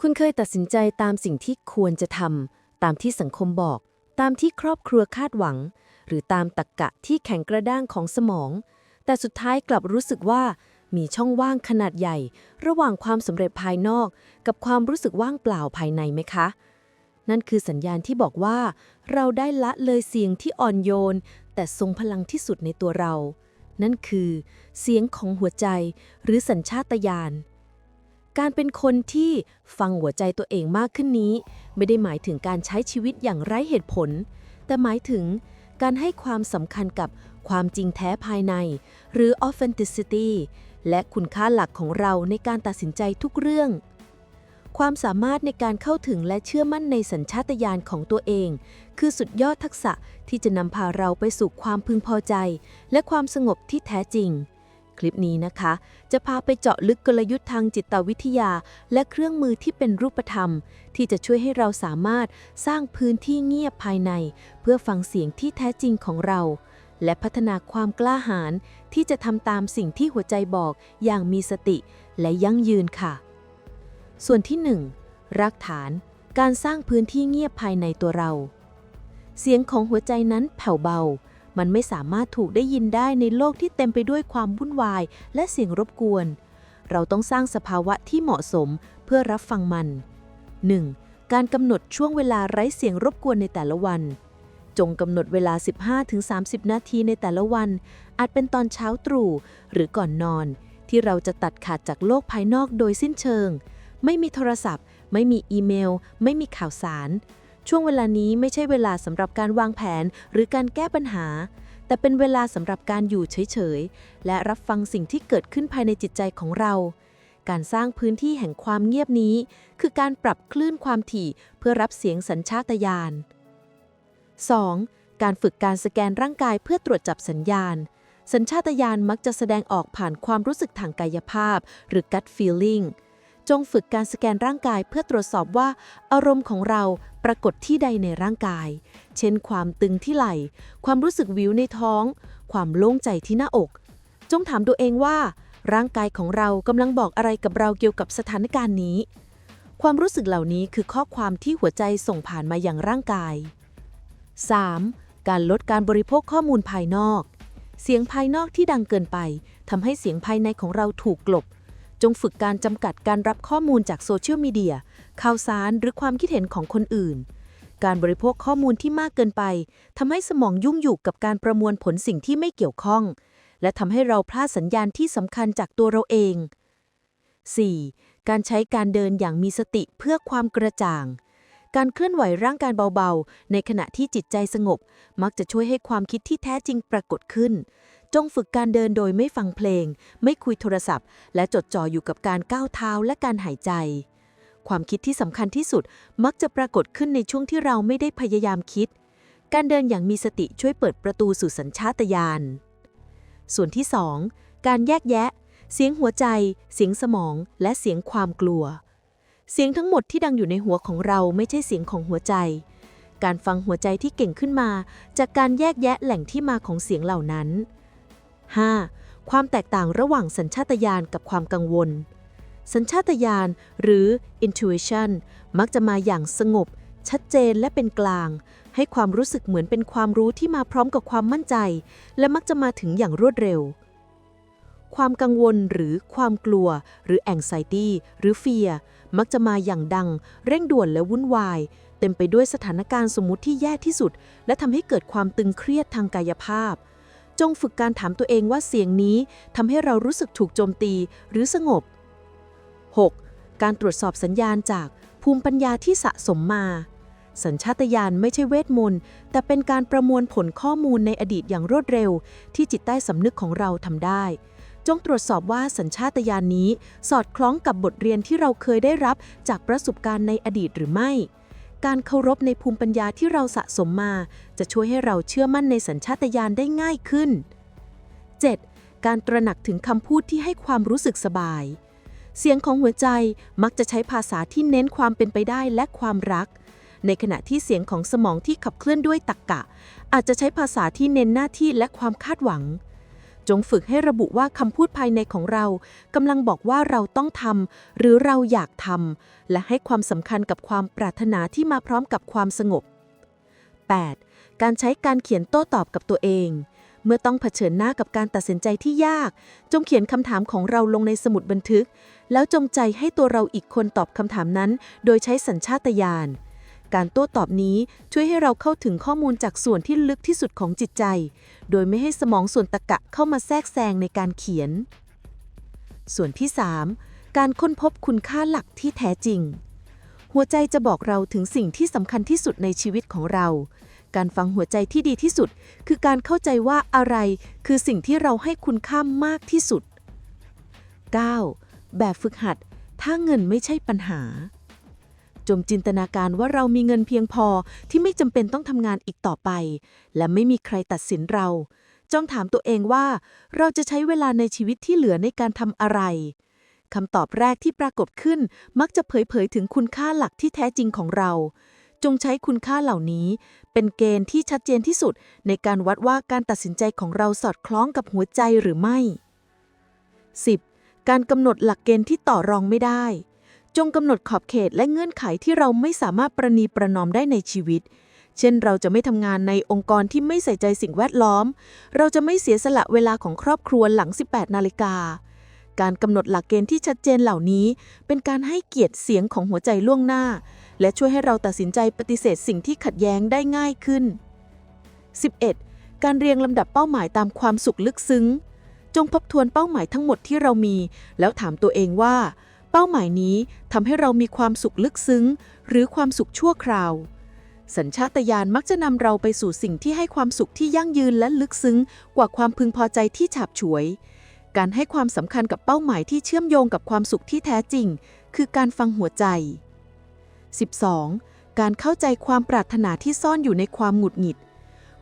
คุณเคยตัดสินใจตามสิ่งที่ควรจะทำตามที่สังคมบอก ตามที่ครอบครัวคาดหวัง หรือตามตรกกะที่แข็งกระด้างของสมอง แต่สุดท้ายกลับรู้สึกว่ามีช่องว่างขนาดใหญ่ ระหว่างความสำเร็จภายนอก กับความรู้สึกว่างเปล่าภายในไหมคะ นั่นคือสัญญาณที่บอกว่า เราได้ละเลยเสียงที่อ่อนโยน แต่ทรงพลังที่สุดในตัวเรา นั่นคือ เสียงของหัวใจหรือสัญชาตญาณ การเป็นคนที่ฟังหัวใจตัวเองมากขึ้นนี้ ไม่ได้หมายถึงการใช้ชีวิตอย่างไร้เหตุผล แต่หมายถึงการให้ความสำคัญกับความจริงแท้ภายใน หรือ authenticity และคุณค่าหลักของเราในการตัดสินใจทุกเรื่อง ความสามารถในการเข้าถึงและเชื่อมั่นในสัญชาตญาณของตัวเอง คือสุดยอดทักษะที่จะนำพาเราไปสู่ความพึงพอใจ และความสงบที่แท้จริง คลิปนี้นะคะ จะพาไปเจาะลึกกลยุทธ์ทางจิตวิทยา และเครื่องมือที่เป็นรูปธรรม ที่จะช่วยให้เราสามารถสร้างพื้นที่เงียบภายใน เพื่อฟังเสียงที่แท้จริงของเรา และพัฒนาความกล้าหาญที่จะทำตามสิ่งที่หัวใจบอกอย่างมีสติ และยั่งยืนค่ะ ส่วนที่ 1. รากฐาน การสร้างพื้นที่เงียบภายในตัวเรา เสียงของหัวใจนั้นแผ่วเบา มันไม่สามารถถูกได้ยินได้ในโลกที่เต็มไปด้วยความวุ่นวาย และเสียงรบกวน เราต้องสร้างสภาวะที่เหมาะสมเพื่อรับฟังมัน 1. การกำหนดช่วงเวลาไร้เสียงรบกวนในแต่ละวัน จงกำหนดเวลา 15-30 นาทีในแต่ละวัน อาจเป็นตอนเช้าตรู่หรือก่อนนอน ที่เราจะตัดขาดจากโลกภายนอกโดยสิ้นเชิง ไม่มีโทรศัพท์ ไม่มีอีเมล ไม่มีข่าวสาร ช่วงเวลานี้ไม่ใช่เวลาสำหรับการวางแผนหรือการแก้ปัญหา แต่เป็นเวลาสำหรับการอยู่เฉยๆ และรับฟังสิ่งที่เกิดขึ้นภายในจิตใจของเรา การสร้างพื้นที่แห่งความเงียบนี้ คือการปรับคลื่นความถี่เพื่อรับเสียงสัญชาตญาณ 2. การฝึกการสแกนร่างกายเพื่อตรวจจับสัญญาณ สัญชาตญาณมักจะแสดงออกผ่านความรู้สึกทางกายภาพ หรือ gut feeling จงฝึกการสแกนร่างกายเพื่อตรวจสอบว่า อารมณ์ของเรา ปรากฏที่ใดในร่างกาย เช่นความตึงที่ไหล่ ความรู้สึกวิวในท้อง ความโล่งใจที่หน้าอก จงถามตัวเองว่า ร่างกายของเรากำลังบอกอะไรกับเราเกี่ยวกับสถานการณ์นี้ ความรู้สึกเหล่านี้คือข้อความที่หัวใจส่งผ่านมาอย่างร่างกาย 3. การลดการบริโภคข้อมูลภายนอก เสียงภายนอกที่ดังเกินไปทำให้เสียงภายในของเราถูกกลบ จงฝึกการจำกัดการรับข้อมูลจากโซเชียลมีเดียข่าวสารหรือความคิดเห็นของคนอื่น การบริโภคข้อมูลที่มากเกินไปทำให้สมองยุ่งอยู่กับการประมวลผลสิ่งที่ไม่เกี่ยวข้อง และทำให้เราพลาดสัญญาณที่สำคัญจากตัวเราเอง 4. การใช้การเดินอย่างมีสติเพื่อความกระจ่าง การเคลื่อนไหวร่างกายเบาๆ ในขณะที่จิตใจสงบ มักจะช่วยให้ความคิดที่แท้จริงปรากฏขึ้น จงฝึกการเดินโดยไม่ฟังเพลง ไม่คุยโทรศัพท์ และจดจ่ออยู่กับการก้าวเท้าและการหายใจ ความคิดที่สำคัญที่สุดมักจะปรากฏขึ้นในช่วงที่เราไม่ได้พยายามคิด การเดินอย่างมีสติช่วยเปิดประตูสู่สัญชาตญาณ ส่วนที่ 2 การแยกแยะ เสียงหัวใจ เสียงสมอง และเสียงความกลัว เสียงทั้งหมดที่ดังอยู่ในหัวของเราไม่ใช่เสียงของหัวใจการฟังหัวใจที่เก่งขึ้นมา จากการแยกแยะแหล่งที่มาของเสียงเหล่านั้น 5. ความแตกต่างระหว่างสัญชาตญาณกับความกังวล สัญชาตญาณหรือ intuition มักจะมาอย่างสงบ ชัดเจนและเป็นกลาง ให้ความรู้สึกเหมือนเป็นความรู้ที่มาพร้อมกับความมั่นใจ และมักจะมาถึงอย่างรวดเร็ว ความกังวลหรือความกลัว หรือ anxiety หรือ fear มักจะมาอย่างดัง เร่งด่วนและวุ่นวาย เต็มไปด้วยสถานการณ์สมมุติที่แย่ที่สุด และทำให้เกิดความตึงเครียดทางกายภาพ จงฝึกการถามตัวเองว่าเสียงนี้ทำให้เรารู้สึกถูกโจมตีหรือสงบ 6. การตรวจสอบสัญญาณจากภูมิปัญญาที่สะสมมา สัญชาตญาณไม่ใช่เวทมนต์ แต่เป็นการประมวลผลข้อมูลในอดีตอย่างรวดเร็ว ที่จิตใต้สำนึกของเราทำได้ จงตรวจสอบว่าสัญชาตญาณนี้ สอดคล้องกับบทเรียนที่เราเคยได้รับจากประสบการณ์ในอดีตหรือไม่ การเคารพในภูมิปัญญาที่เราสะสมมา จะช่วยให้เราเชื่อมั่นในสัญชาตญาณได้ง่ายขึ้น 7. การตระหนักถึงคำพูดที่ให้ความรู้สึกสบาย เสียงของหัวใจมักจะใช้ภาษาที่เน้นความเป็นไปได้และความรัก ในขณะที่เสียงของสมองที่ขับเคลื่อนด้วยตรรกกะ อาจจะใช้ภาษาที่เน้นหน้าที่และความคาดหวัง จงฝึกให้ระบุว่าคำพูดภายในของเรากำลังบอกว่าเราต้องทำหรือเราอยากทำและให้ความสำคัญกับความปรารถนาที่มาพร้อมกับความสงบ 8. การใช้การเขียนโต้ตอบกับตัวเอง เมื่อต้องเผชิญหน้ากับการตัดสินใจที่ยาก จงเขียนคำถามของเราลงในสมุดบันทึก แล้วจงใจให้ตัวเราอีกคนตอบคำถามนั้น โดยใช้สัญชาตญาณ การโต้ตอบนี้ช่วยให้เราเข้าถึงข้อมูลจากส่วนที่ลึกที่สุดของจิตใจ โดยไม่ให้สมองส่วนตะกะเข้ามาแทรกแซงในการเขียน ส่วนที่ 3. การค้นพบคุณค่าหลักที่แท้จริง หัวใจจะบอกเราถึงสิ่งที่สำคัญที่สุดในชีวิตของเรา การฟังหัวใจที่ดีที่สุด คือการเข้าใจว่าอะไรคือสิ่งที่เราให้คุณค่ามากที่สุด 9. แบบฝึกหัด ถ้าเงินไม่ใช่ปัญหา จงจินตนาการว่าเรามีเงินเพียงพอที่ไม่จำเป็นต้องทำงานอีกต่อไป และไม่มีใครตัดสินเรา จงถามตัวเองว่า เราจะใช้เวลาในชีวิตที่เหลือในการทำอะไรคำตอบแรกที่ปรากฏขึ้นมักจะเผยเผยถึงคุณค่าหลักที่แท้จริงของเรา จงใช้คุณค่าเหล่านี้ เป็นเกณฑ์ที่ชัดเจนที่สุด ในการวัดว่าการตัดสินใจของเราสอดคล้องกับหัวใจหรือไม่ 10. การกำหนดหลักเกณฑ์ที่ต่อรองไม่ได้ จงกำหนดขอบเขตและเงื่อนไขที่เราไม่สามารถประนีประนอมได้ในชีวิต เช่น เราจะไม่ทำงานในองค์กรที่ไม่ใส่ใจสิ่งแวดล้อม เราจะไม่เสียสละเวลาของครอบครัวหลัง 18 นาฬิกา การกำหนดหลักเกณฑ์ที่ชัดเจนเหล่านี้ เป็นการให้เกียรติเสียงของหัวใจล่วงหน้า และช่วยให้เราตัดสินใจปฏิเสธสิ่งที่ขัดแย้งได้ง่ายขึ้น 11. การเรียงลำดับเป้าหมายตามความสุขลึกซึ้ง จงทบทวนเป้าหมายทั้งหมดที่เรามี แล้วถามตัวเองว่า ป้าหมายนี้ทำให้เรามีความสุขลึกซึ้ง หรือความสุขชั่วคราว สัญชาตญาณมักจะนำเราไปสู่สิ่งที่ให้ความสุขที่ยั่งยืนและลึกซึ้ง กว่าความพึงพอใจที่ฉาบฉวย การให้ความสำคัญกับเป้าหมายที่เชื่อมโยงกับความสุขที่แท้จริง คือการฟังหัวใจ 12. การเข้าใจความปรารถนาที่ซ่อนอยู่ในความหงุดหงิด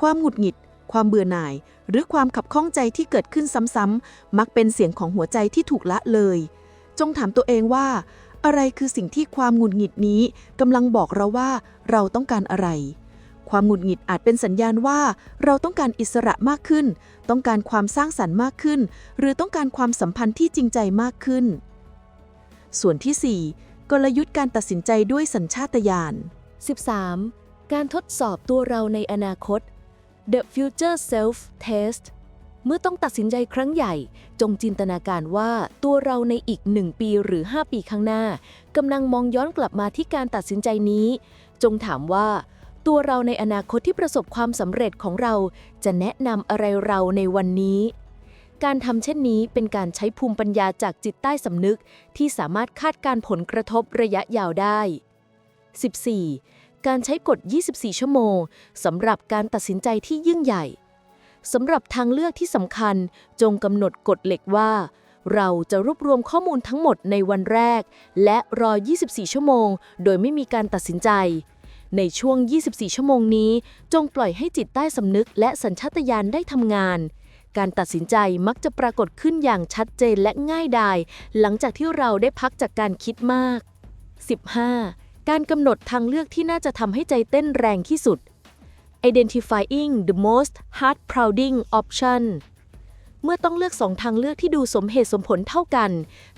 ความหงุดหงิดความเบื่อหน่าย หรือความขับข้องใจที่เกิดขึ้นซ้ำๆมักเป็นเสียงของหัวใจที่ถูกละเลย จงถามตัวเองว่า อะไรคือสิ่งที่ความหงุดหงิดนี้กำลังบอกเราว่าเราต้องการอะไร ความหงุดหงิดอาจเป็นสัญญาณว่า เราต้องการอิสระมากขึ้น ต้องการความสร้างสรรค์มากขึ้น หรือต้องการความสัมพันธ์ที่จริงใจมากขึ้น ส่วนที่ 4 กลยุทธ์การตัดสินใจด้วยสัญชาตญาณ 13. การทดสอบตัวเราในอนาคต The Future Self Test เมื่อต้องตัดสินใจครั้งใหญ่ จงจินตนาการว่าตัวเราในอีก 1 ปีหรือ 5 ปีข้างหน้ากำลังมองย้อนกลับมาที่การตัดสินใจนี้ จงถามว่า ตัวเราในอนาคตที่ประสบความสำเร็จของเรา จะแนะนำอะไรเราในวันนี้ การทำเช่นนี้เป็นการใช้ภูมิปัญญาจากจิตใต้สำนึก ที่สามารถคาดการผลกระทบระยะยาวได้ 14. การใช้กฎ 24 ชั่วโมงสำหรับการตัดสินใจที่ยิ่งใหญ่ สำหรับทางเลือกที่สำคัญ จงกำหนดกฎเหล็กว่า เราจะรวบรวมข้อมูลทั้งหมดในวันแรก และรอ 24 ชั่วโมง โดยไม่มีการตัดสินใจ ในช่วง 24 ชั่วโมงนี้ จงปล่อยให้จิตใต้สำนึกและสัญชาตญาณได้ทำงาน การตัดสินใจมักจะปรากฏขึ้นอย่างชัดเจนและง่ายดาย หลังจากที่เราได้พักจากการคิดมาก 15. การกำหนดทางเลือกที่น่าจะทำให้ใจเต้นแรงที่สุด identifying the most heart-pounding option เมื่อต้องเลือกสองทางเลือกที่ดูสมเหตุสมผลเท่ากัน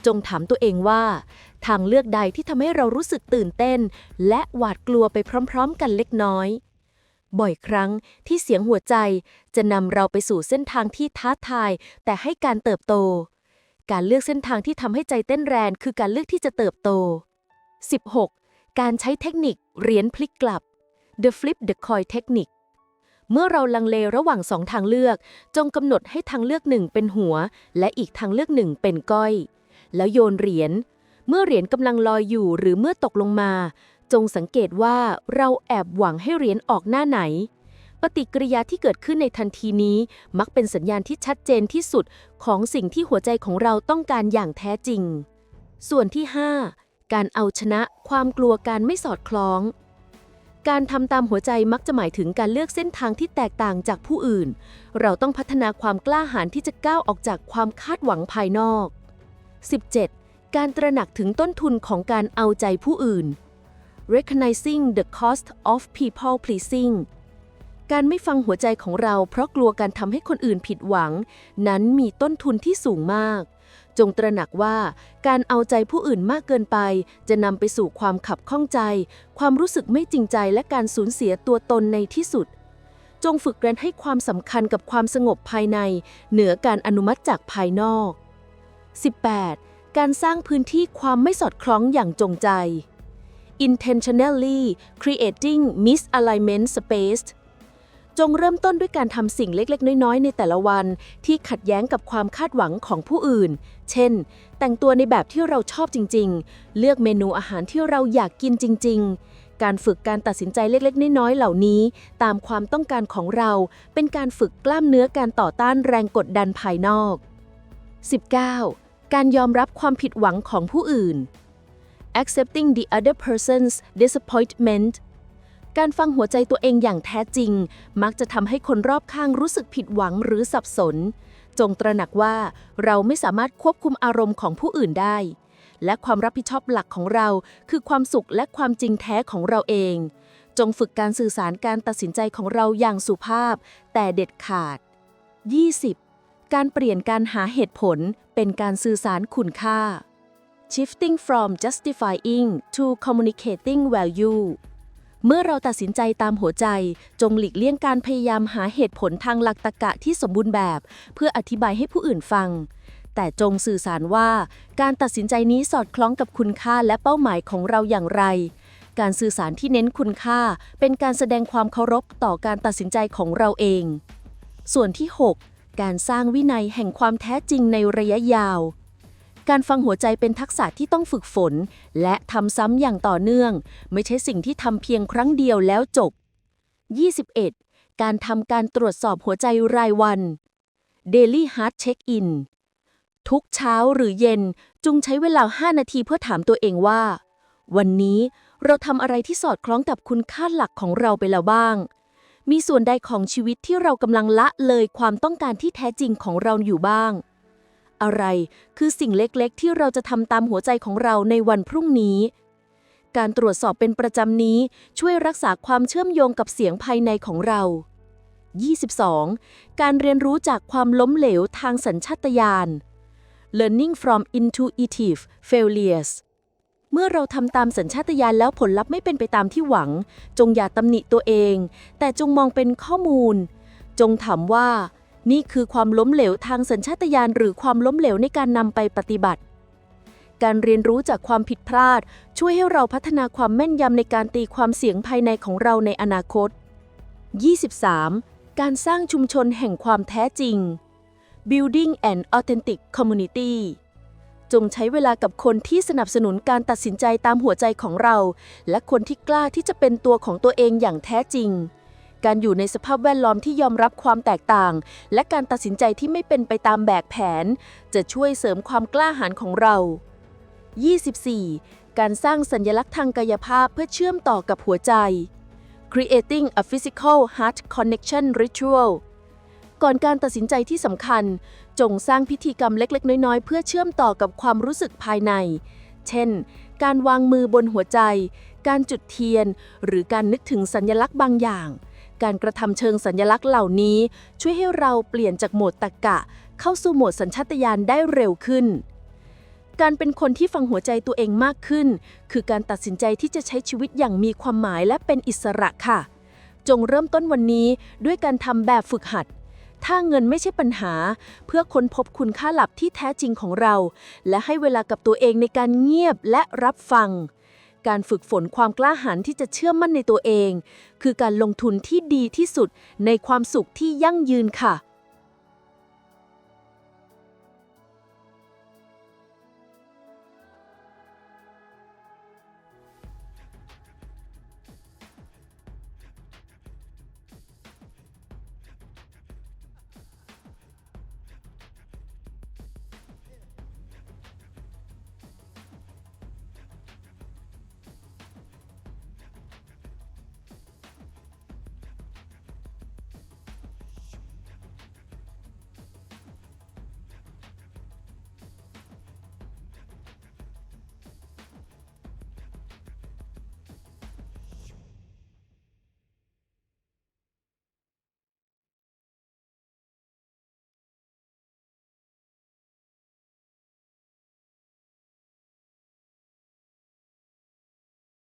จงถามตัวเองว่า ทางเลือกใดที่ทำให้เรารู้สึกตื่นเต้น และหวาดกลัวไปพร้อมๆ กันเล็กน้อย บ่อยครั้งที่เสียงหัวใจจะนำเราไปสู่เส้นทางที่ท้าทาย แต่ให้การเติบโต การเลือกเส้นทางที่ทำให้ใจเต้นแรงคือการเลือกที่จะเติบโต 16. การใช้เทคนิคเหรียญพลิกกลับ The Flip the Coin Technique เมื่อเราลังเลระหว่างสองทางเลือก จงกำหนดให้ทางเลือกหนึ่งเป็นหัว และอีกทางเลือกหนึ่งเป็นก้อย แล้วโยนเหรียญ เมื่อเหรียญกำลังลอยอยู่หรือเมื่อตกลงมา จงสังเกตว่าเราแอบหวังให้เหรียญออกหน้าไหน ปฏิกิริยาที่เกิดขึ้นในทันทีนี้ มักเป็นสัญญาณที่ชัดเจนที่สุดของสิ่งที่หัวใจของเราต้องการอย่างแท้จริง ส่วนที่ 5 การเอาชนะความกลัวการไม่สอดคล้อง การทำตามหัวใจมักจะหมายถึงการเลือกเส้นทางที่แตกต่างจากผู้อื่น เราต้องพัฒนาความกล้าหาญที่จะก้าวออกจากความคาดหวังภายนอก 17. การตระหนักถึงต้นทุนของการเอาใจผู้อื่น recognizing the cost of people pleasing การไม่ฟังหัวใจของเราเพราะกลัวการทำให้คนอื่นผิดหวัง นั้นมีต้นทุนที่สูงมาก จงตระหนักว่าการเอาใจผู้อื่นมากเกินไป จะนำไปสู่ความขับข้องใจ ความรู้สึกไม่จริงใจและการสูญเสียตัวตนในที่สุด จงฝึกเรียนให้ความสำคัญกับความสงบภายใน เหนือการอนุมัติจากภายนอก 18. การสร้างพื้นที่ความไม่สอดคล้องอย่างจงใจ intentionally creating misalignment space จงเริ่มต้นด้วยการทำสิ่งเล็กๆ น้อยๆ ในแต่ละวัน ที่ขัดแย้งกับความคาดหวังของผู้อื่น เช่น แต่งตัวในแบบที่เราชอบจริง ๆ เลือกเมนูอาหารที่เราอยากกินจริง ๆ การฝึกการตัดสินใจเล็กๆ น้อยๆ เหล่านี้ ตามความต้องการของเรา เป็นการฝึกกล้ามเนื้อการต่อต้านแรงกดดันภายนอก 19. การยอมรับความผิดหวังของผู้อื่น accepting the other person's disappointment การฟังหัวใจตัวเองอย่างแท้จริง มักจะทำให้คนรอบข้างรู้สึกผิดหวังหรือสับสน จงตระหนักว่าเราไม่สามารถควบคุมอารมณ์ของผู้อื่นได้ และความรับผิดชอบหลักของเรา คือความสุขและความจริงแท้ของเราเอง จงฝึกการสื่อสารการตัดสินใจของเราอย่างสุภาพ แต่เด็ดขาด 20. การเปลี่ยนการหาเหตุผลเป็นการสื่อสารคุณค่า shifting from justifying to communicating value เมื่อเราตัดสินใจตามหัวใจ จงหลีกเลี่ยงการพยายามหาเหตุผลทางหลักตรรกะที่สมบูรณ์แบบ เพื่ออธิบายให้ผู้อื่นฟัง แต่จงสื่อสารว่า การตัดสินใจนี้สอดคล้องกับคุณค่าและเป้าหมายของเราอย่างไร การสื่อสารที่เน้นคุณค่า เป็นการแสดงความเคารพต่อการตัดสินใจของเราเอง ส่วนที่ 6 การสร้างวินัยแห่งความแท้จริงในระยะยาว การฟังหัวใจเป็นทักษะที่ต้องฝึกฝน และทำซ้ำอย่างต่อเนื่อง ไม่ใช่สิ่งที่ทำเพียงครั้งเดียวแล้วจบ 21. การทำการตรวจสอบหัวใจรายวัน Daily Heart Check-in ทุกเช้าหรือเย็นจุงใช้เวลา 5 นาทีเพื่อถามตัวเองว่า วันนี้เราทำอะไรที่สอดคล้องกับคุณค่าหลักของเราไปแล้วบ้าง มีส่วนใดของชีวิตที่เรากำลังละเลยความต้องการที่แท้จริงของเราอยู่บ้าง อะไร คือสิ่งเล็กๆ ที่เราจะทำตามหัวใจของเราในวันพรุ่งนี้ การตรวจสอบเป็นประจำนี้ช่วยรักษาความเชื่อมโยงกับเสียงภายในของเรา 22. การเรียนรู้จากความล้มเหลวทางสัญชาตญาณ learning from intuitive failures เมื่อเราทำตามสัญชาตญาณแล้วผลลัพธ์ไม่เป็นไปตามที่หวัง จงอย่าตำหนิตัวเอง แต่จงมองเป็นข้อมูล จงถามว่า นี่คือความล้มเหลวทางสัญชาตญาณหรือความล้มเหลวในการนำไปปฏิบัติ การเรียนรู้จากความผิดพลาด ช่วยให้เราพัฒนาความแม่นยำในการตีความเสียงภายในของเราในอนาคต 23. การสร้างชุมชนแห่งความแท้จริง building an authentic community จงใช้เวลากับคนที่สนับสนุนการตัดสินใจตามหัวใจของเรา และคนที่กล้าที่จะเป็นตัวของตัวเองอย่างแท้จริง การอยู่ในสภาพแวดล้อมที่ยอมรับความแตกต่าง และการตัดสินใจที่ไม่เป็นไปตามแบบแผน จะช่วยเสริมความกล้าหาญของเรา 24. การสร้างสัญลักษณ์ทางกายภาพเพื่อเชื่อมต่อกับหัวใจ creating a physical heart connection ritual ก่อนการตัดสินใจที่สำคัญ จงสร้างพิธีกรรมเล็ก ๆ น้อย ๆ เพื่อเชื่อมต่อกับความรู้สึกภายใน เช่น การวางมือบนหัวใจ การจุดเทียน หรือการนึกถึงสัญลักษณ์บางอย่าง การกระทำเชิงสัญลักษณ์เหล่านี้ ช่วยให้เราเปลี่ยนจากโหมดตรรกะ เข้าสู่โหมดสัญชาตญาณได้เร็วขึ้น การเป็นคนที่ฟังหัวใจตัวเองมากขึ้น คือการตัดสินใจที่จะใช้ชีวิตอย่างมีความหมายและเป็นอิสระค่ะ จงเริ่มต้นวันนี้ด้วยการทำแบบฝึกหัดถ้าเงินไม่ใช่ปัญหา เพื่อค้นพบคุณค่าหลับที่แท้จริงของเรา และให้เวลากับตัวเองในการเงียบและรับฟัง การฝึกฝนความกล้าหาญที่จะเชื่อมั่นในตัวเอง คือการลงทุนที่ดีที่สุดในความสุขที่ยั่งยืนค่ะ